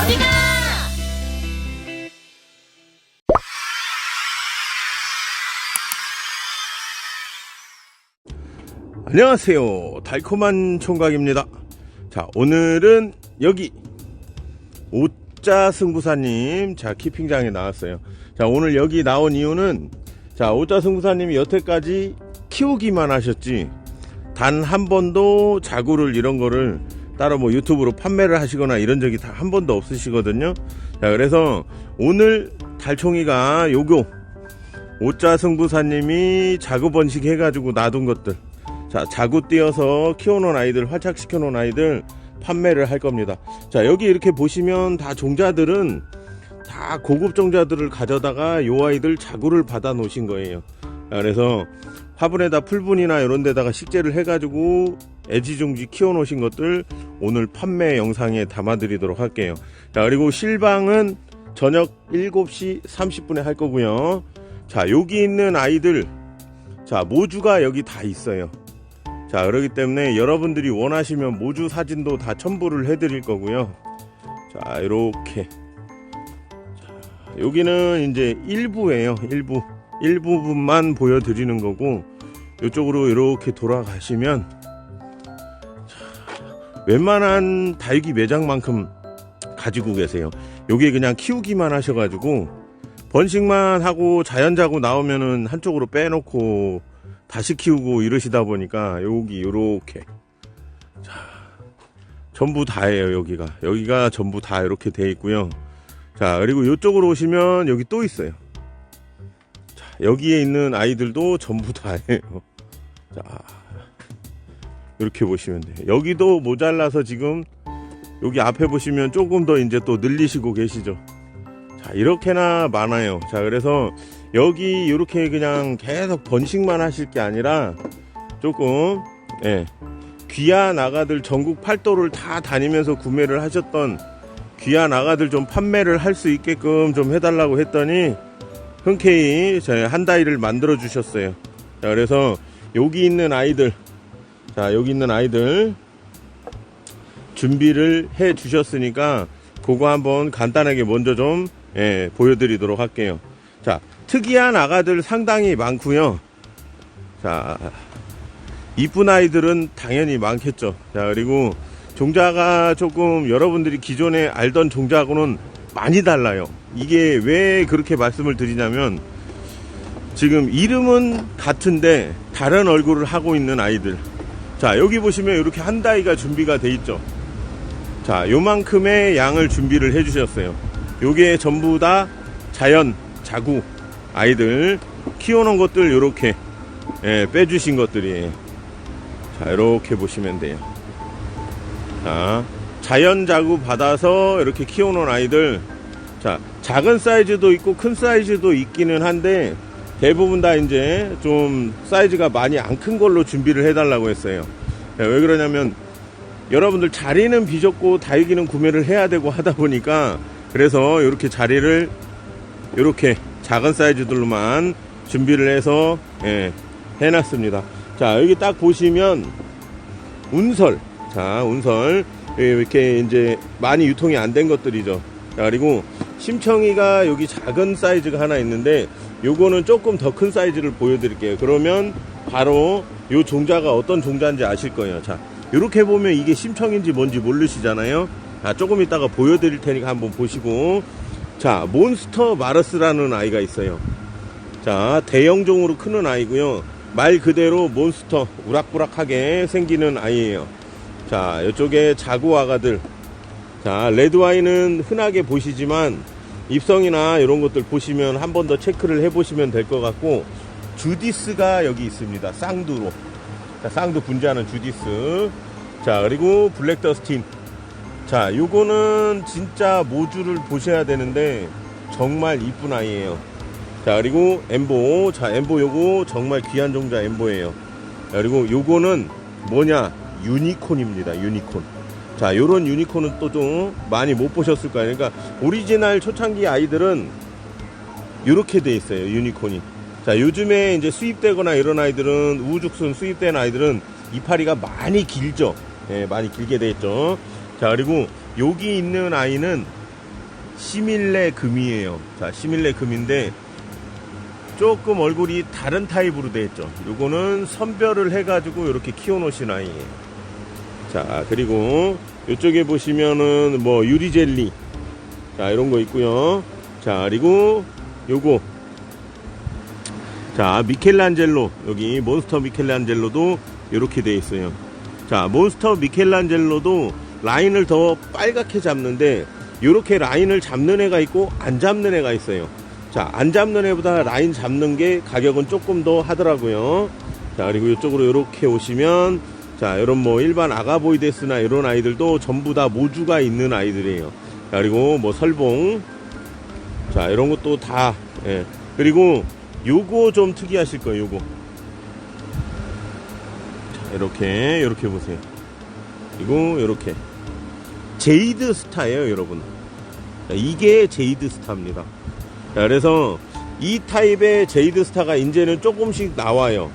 어디가? 안녕하세요. 달콤한 총각입니다. 자, 오늘은 여기 오자 승부사님 자 키핑장에 나왔어요. 자, 오늘 여기 나온 이유는 자, 오자 승부사님이 여태까지 키우기만 하셨지 단 한 번도 자구를 이런 거를 따로 뭐 유튜브로 판매를 하시거나 이런 적이 다 한 번도 없으시거든요. 자, 그래서 오늘 달총이가 요거 오자 승부사님이 자구 번식 해가지고 놔둔 것들 자, 자구 띄어서 키워놓은 아이들, 활착시켜 놓은 아이들 판매를 할 겁니다. 자, 여기 이렇게 보시면 다 종자들은 다 고급 종자들을 가져다가 요 아이들 자구를 받아 놓으신 거예요. 자, 그래서 화분에다 풀분이나 이런 데다가 식재를 해가지고 애지중지 키워놓으신 것들 오늘 판매 영상에 담아드리도록 할게요. 자, 그리고 실방은 저녁 7시 30분에 할 거고요. 자, 여기 있는 아이들, 자, 모주가 여기 다 있어요. 자, 그렇기 때문에 여러분들이 원하시면 모주 사진도 다 첨부를 해드릴 거고요. 자, 이렇게. 자, 여기는 이제 일부예요. 일부. 일부분만 보여드리는 거고, 이쪽으로 이렇게 돌아가시면, 자, 웬만한 다육이 매장만큼 가지고 계세요. 요게 그냥 키우기만 하셔가지고, 번식만 하고 자연자고 나오면은 한쪽으로 빼놓고 다시 키우고 이러시다 보니까 여기 요렇게. 자 전부 다예요 여기가. 여기가 전부 다 이렇게 돼 있고요. 자 그리고 이쪽으로 오시면 여기 또 있어요. 자 여기에 있는 아이들도 전부 다예요. 자 이렇게 보시면 돼요. 여기도 모자라서 지금 여기 앞에 보시면 조금 더 이제 또 늘리시고 계시죠. 자 이렇게나 많아요. 자 그래서 여기 이렇게 그냥 계속 번식만 하실 게 아니라 조금 예, 귀한 아가들 전국 팔도를 다 다니면서 구매를 하셨던 귀한 아가들 좀 판매를 할 수 있게끔 좀 해달라고 했더니 흔쾌히 저희 한 다이를 만들어 주셨어요. 자 그래서 여기 있는 아이들 자 여기 있는 아이들 준비를 해 주셨으니까 그거 한번 간단하게 먼저 좀 예, 보여드리도록 할게요. 자, 특이한 아가들 상당히 많고요. 자, 이쁜 아이들은 당연히 많겠죠. 자, 그리고 종자가 조금 여러분들이 기존에 알던 종자하고는 많이 달라요. 이게 왜 그렇게 말씀을 드리냐면 지금 이름은 같은데 다른 얼굴을 하고 있는 아이들. 자, 여기 보시면 이렇게 한 다이가 준비가 돼 있죠. 자, 요만큼의 양을 준비를 해 주셨어요. 요게 전부 다 자연 자구 아이들 키워놓은 것들 요렇게 예, 빼주신 것들이 자 이렇게 보시면 돼요 자 자연 자구 받아서 이렇게 키워놓은 아이들 자 작은 사이즈도 있고 큰 사이즈도 있기는 한데 대부분 다 이제 좀 사이즈가 많이 안 큰 걸로 준비를 해달라고 했어요 예, 왜 그러냐면 여러분들 자리는 비좁고 다육이는 구매를 해야 되고 하다 보니까 그래서 이렇게 자리를 이렇게 작은 사이즈들로만 준비를 해서 예, 해놨습니다. 자 여기 딱 보시면 운설 자 운설 예, 이렇게 이제 많이 유통이 안 된 것들이죠. 자 그리고 심청이가 여기 작은 사이즈가 하나 있는데 요거는 조금 더 큰 사이즈를 보여드릴게요. 그러면 바로 요 종자가 어떤 종자인지 아실 거예요. 자 이렇게 보면 이게 심청인지 뭔지 모르시잖아요. 아, 조금 이따가 보여드릴 테니까 한번 보시고. 자, 몬스터 마르스라는 아이가 있어요. 자, 대형종으로 크는 아이고요. 말 그대로 몬스터, 우락부락하게 생기는 아이예요. 자, 이쪽에 자구아가들. 자, 레드와인은 흔하게 보시지만 입성이나 이런 것들 보시면 한 번 더 체크를 해보시면 될 것 같고 주디스가 여기 있습니다. 쌍두로. 자, 쌍두 분자는 주디스. 자, 그리고 블랙더스틴. 자, 요거는 진짜 모주를 보셔야 되는데 정말 이쁜 아이예요. 자, 그리고 엠보. 자, 엠보 요거 정말 귀한 종자 엠보예요. 자, 그리고 요거는 뭐냐? 유니콘입니다. 유니콘. 자, 요런 유니콘은 또 좀 많이 못 보셨을 거예요. 그러니까 오리지널 초창기 아이들은 요렇게 돼 있어요. 유니콘이. 자, 요즘에 이제 수입되거나 이런 아이들은 우죽순 수입된 아이들은 이파리가 많이 길죠. 예, 많이 길게 돼 있죠. 자, 그리고 여기 있는 아이는 시밀레 금이에요. 자, 시밀레 금인데 조금 얼굴이 다른 타입으로 되어 있죠. 요거는 선별을 해 가지고 이렇게 키워놓으신 아이예요. 자, 그리고 이쪽에 보시면은 뭐 유리젤리. 자, 이런 거 있고요. 자, 그리고 요거. 자, 미켈란젤로. 여기 몬스터 미켈란젤로도 이렇게 되어 있어요. 자, 몬스터 미켈란젤로도 라인을 더 빨갛게 잡는데 이렇게 라인을 잡는 애가 있고 안 잡는 애가 있어요. 자, 안 잡는 애보다 라인 잡는 게 가격은 조금 더 하더라고요. 자, 그리고 이쪽으로 이렇게 오시면 자, 이런 뭐 일반 아가보이데스나 이런 아이들도 전부 다 모주가 있는 아이들이에요. 자, 그리고 뭐 설봉. 자, 이런 것도 다, 예. 그리고 요거 좀 특이하실 거예요, 요거. 자, 이렇게, 이렇게 보세요. 그리고 이렇게. 제이드 스타예요, 여러분. 자, 이게 제이드 스타입니다. 자, 그래서 이 타입의 제이드 스타가 이제는 조금씩 나와요.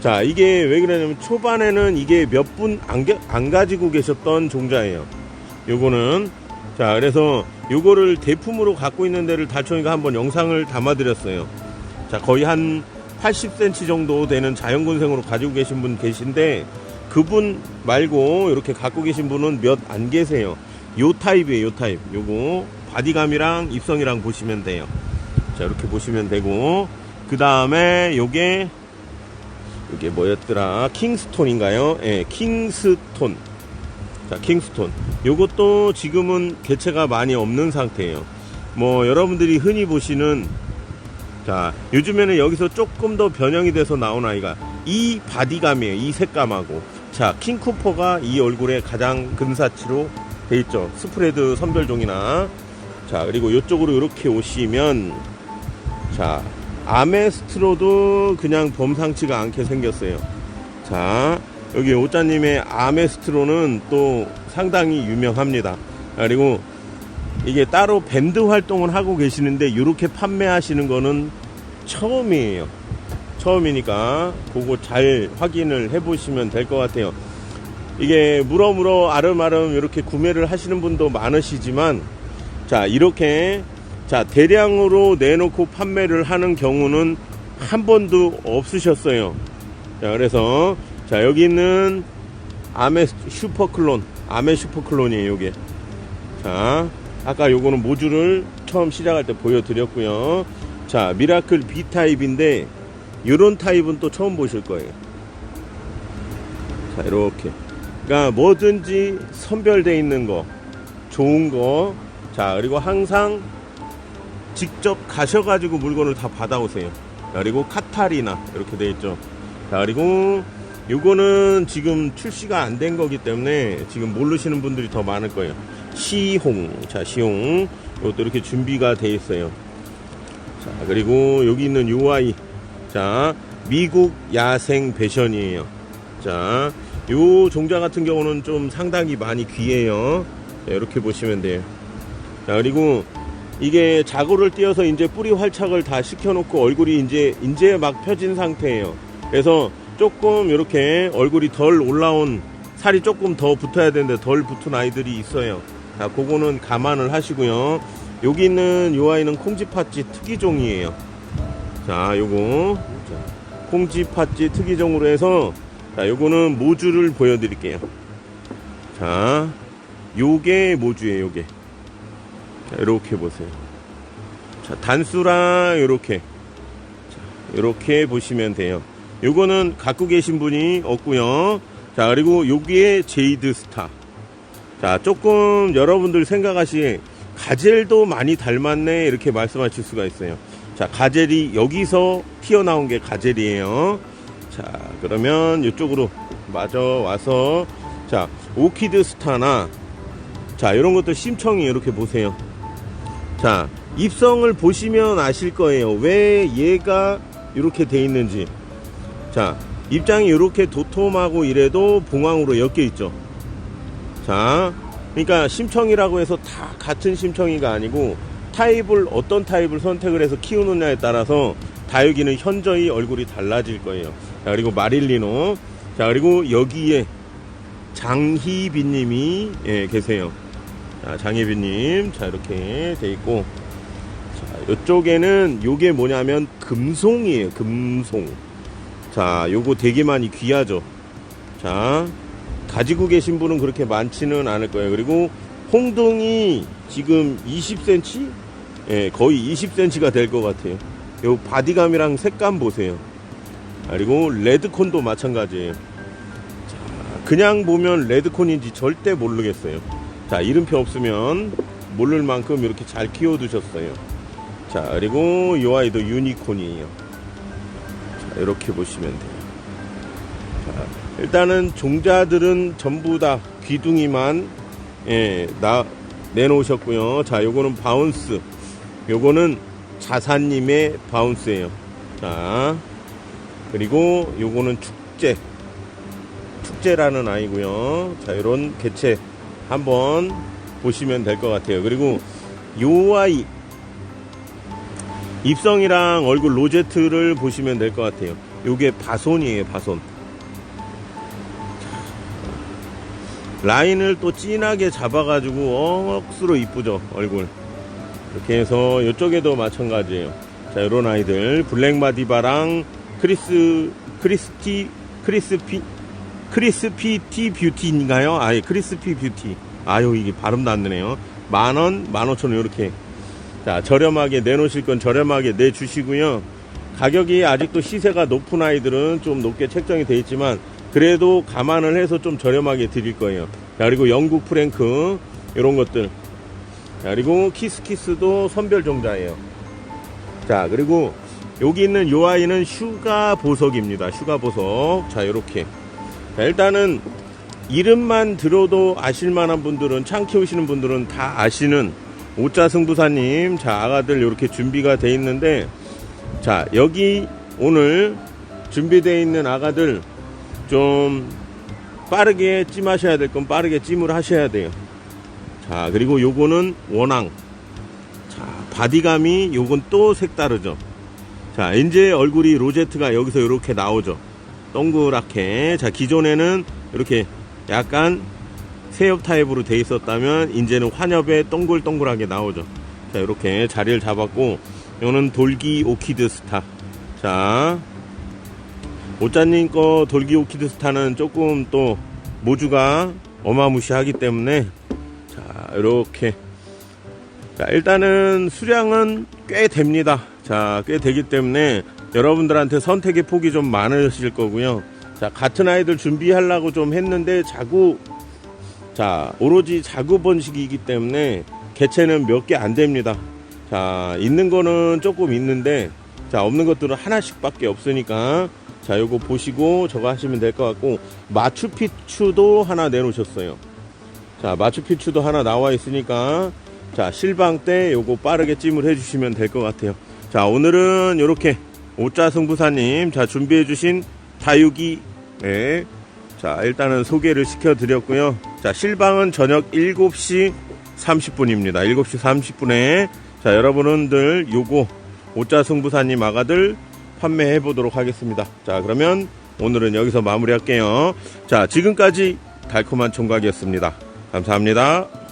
자, 이게 왜 그러냐면 초반에는 이게 몇 분 안 안 가지고 계셨던 종자예요. 요거는 자, 그래서 요거를 대품으로 갖고 있는 데를 달총이가 한번 영상을 담아 드렸어요. 자, 거의 한 80cm 정도 되는 자연군생으로 가지고 계신 분 계신데 그분 말고 이렇게 갖고 계신 분은 몇 안 계세요. 요 타입이에요, 요 타입. 요거 바디감이랑 입성이랑 보시면 돼요. 자, 이렇게 보시면 되고 그 다음에 요게 이게 뭐였더라? 킹스톤인가요? 예, 킹스톤. 자, 킹스톤. 요것도 지금은 개체가 많이 없는 상태예요. 뭐 여러분들이 흔히 보시는 자, 요즘에는 여기서 조금 더 변형이 돼서 나온 아이가 이 바디감이에요. 이 색감하고. 자, 킹쿠퍼가 이 얼굴에 가장 근사치로 돼 있죠. 스프레드 선별종이나. 자, 그리고 이쪽으로 이렇게 오시면 자, 아메스트로도 그냥 범상치가 않게 생겼어요. 자, 여기 오짜님의 아메스트로는 또 상당히 유명합니다. 그리고 이게 따로 밴드 활동을 하고 계시는데 이렇게 판매하시는 거는 처음이에요. 처음이니까 그거 잘 확인을 해보시면 될 것 같아요. 이게 물어물어 아름아름 이렇게 구매를 하시는 분도 많으시지만 자 이렇게 자 대량으로 내놓고 판매를 하는 경우는 한 번도 없으셨어요. 자 그래서 자 여기 있는 아메 슈퍼클론 아메 슈퍼클론이에요 요게. 자 아까 요거는 모듈을 처음 시작할 때 보여드렸고요. 자 미라클 B 타입인데 요런 타입은 또 처음 보실 거예요. 자 이렇게. 그러니까 뭐든지 선별돼 있는 거 좋은 거 자 그리고 항상 직접 가셔가지고 물건을 다 받아오세요. 자, 그리고 카타리나 이렇게 돼 있죠. 자 그리고 요거는 지금 출시가 안 된 거기 때문에 지금 모르시는 분들이 더 많을 거예요. 시홍. 자 시홍. 이것도 이렇게 준비가 돼 있어요. 자 그리고 여기 있는 요 아이. 자 미국 야생 배션이에요. 자요 종자 같은 경우는 좀 상당히 많이 귀해요. 자, 이렇게 보시면 돼요. 자 그리고 이게 자고를 띄어서 이제 뿌리 활착을 다 시켜놓고 얼굴이 이제 이제 막 펴진 상태예요 그래서 조금 이렇게 얼굴이 덜 올라온 살이 조금 더 붙어야 되는데 덜 붙은 아이들이 있어요. 자, 그거는 감안을 하시고요. 여기 있는 요 아이는 콩쥐팥쥐 특이종이에요. 자, 요거 자, 콩쥐팥쥐 특이종으로 해서 자, 요거는 모주를 보여드릴게요. 자, 요게 모주예요. 요게. 자, 이렇게 보세요. 자, 단수랑 요렇게 자, 요렇게 보시면 돼요. 요거는 갖고 계신 분이 없고요. 자, 그리고 여기에 제이드 스타. 자, 조금 여러분들 생각하시 가젤도 많이 닮았네 이렇게 말씀하실 수가 있어요. 자, 가젤이 여기서 튀어나온 게 가젤이에요. 자, 그러면 이쪽으로 마저 와서 자, 오키드 스타나 자, 이런 것도 심청이 이렇게 보세요. 자, 입성을 보시면 아실 거예요. 왜 얘가 이렇게 돼 있는지. 자, 입장이 이렇게 도톰하고 이래도 봉황으로 엮여 있죠. 자, 그러니까 심청이라고 해서 다 같은 심청이가 아니고 타입을 어떤 타입을 선택을 해서 키우느냐에 따라서 다육이는 현저히 얼굴이 달라질 거예요. 자, 그리고 마릴리노. 자, 그리고 여기에 장희빈님이 예, 계세요. 자, 장혜빈님. 자, 이렇게 돼 있고. 자, 이쪽에는 요게 뭐냐면 금송이에요. 금송. 자, 요거 되게 많이 귀하죠. 자, 가지고 계신 분은 그렇게 많지는 않을 거예요. 그리고 홍등이 지금 20cm? 예, 거의 20cm가 될 것 같아요. 요 바디감이랑 색감 보세요. 아, 그리고 레드콘도 마찬가지예요. 자, 그냥 보면 레드콘인지 절대 모르겠어요. 자, 이름표 없으면 모를 만큼 이렇게 잘 키워두셨어요. 자, 그리고 요 아이도 유니콘이에요. 자, 이렇게 보시면 돼요. 자, 일단은 종자들은 전부 다 귀둥이만 예, 나 내놓으셨고요. 자, 요거는 바운스. 요거는 자사님의 바운스예요. 자, 그리고 요거는 축제. 축제라는 아이고요. 자, 요런 개체 한번 보시면 될 것 같아요. 그리고 요 아이 입성이랑 얼굴 로제트를 보시면 될 것 같아요. 요게 바손이에요, 바손. 라인을 또 진하게 잡아가지고 억수로 이쁘죠, 얼굴. 이렇게 해서 이쪽에도 마찬가지예요. 자, 요런 아이들. 블랙마디바랑 크리스, 크리스티, 크리스피, 크리스피 티 뷰티인가요? 아예 크리스피 뷰티. 아유, 이게 발음도 안 되네요. 만 원, 만 오천 원, 요렇게. 자, 저렴하게 내놓으실 건 저렴하게 내주시고요. 가격이 아직도 시세가 높은 아이들은 좀 높게 책정이 돼 있지만, 그래도 감안을 해서 좀 저렴하게 드릴 거예요. 자, 그리고 영국 프랭크, 이런 것들. 자, 그리고 키스키스도 선별 종자예요. 자, 그리고 여기 있는 요 아이는 슈가 보석입니다. 슈가 보석. 자, 요렇게. 자, 일단은 이름만 들어도 아실만한 분들은, 창 키우시는 분들은 다 아시는 오자 승부사님. 자, 아가들 이렇게 준비가 돼 있는데, 자, 여기 오늘 준비되어 있는 아가들 좀 빠르게 찜하셔야 될 건 빠르게 찜을 하셔야 돼요. 자, 그리고 요거는 원앙. 자, 바디감이 요건 또 색다르죠. 자, 이제 얼굴이 로제트가 여기서 이렇게 나오죠. 동그랗게. 자, 기존에는 이렇게 약간 새엽 타입으로 돼 있었다면 이제는 환엽에 동글동글하게 나오죠. 자, 이렇게 자리를 잡았고 요는 돌기 오키드 스타. 자, 오짜님 거 돌기 오키드 스타는 조금 또 모주가 어마무시하기 때문에 자 이렇게 자 일단은 수량은 꽤 됩니다 자 꽤 되기 때문에 여러분들한테 선택의 폭이 좀 많으실 거고요. 자 같은 아이들 준비하려고 좀 했는데 자구 자 오로지 자구 번식이기 때문에 개체는 몇 개 안 됩니다. 자 있는 거는 조금 있는데 자 없는 것들은 하나씩밖에 없으니까 자 요거 보시고 저거 하시면 될 것 같고 마추픽추도 하나 내놓으셨어요. 자 마추픽추도 하나 나와 있으니까 자 실방 때 요거 빠르게 찜을 해 주시면 될 것 같아요. 자 오늘은 요렇게 오자 승부사님 자 준비해 주신 다육이 네. 자 일단은 소개를 시켜 드렸고요 자 실방은 저녁 7시 30분입니다 7시 30분에 자 여러분들 요거 오자 승부사님 아가들 판매해 보도록 하겠습니다. 자, 그러면 오늘은 여기서 마무리할게요. 자, 지금까지 달콤한 총각이었습니다. 감사합니다.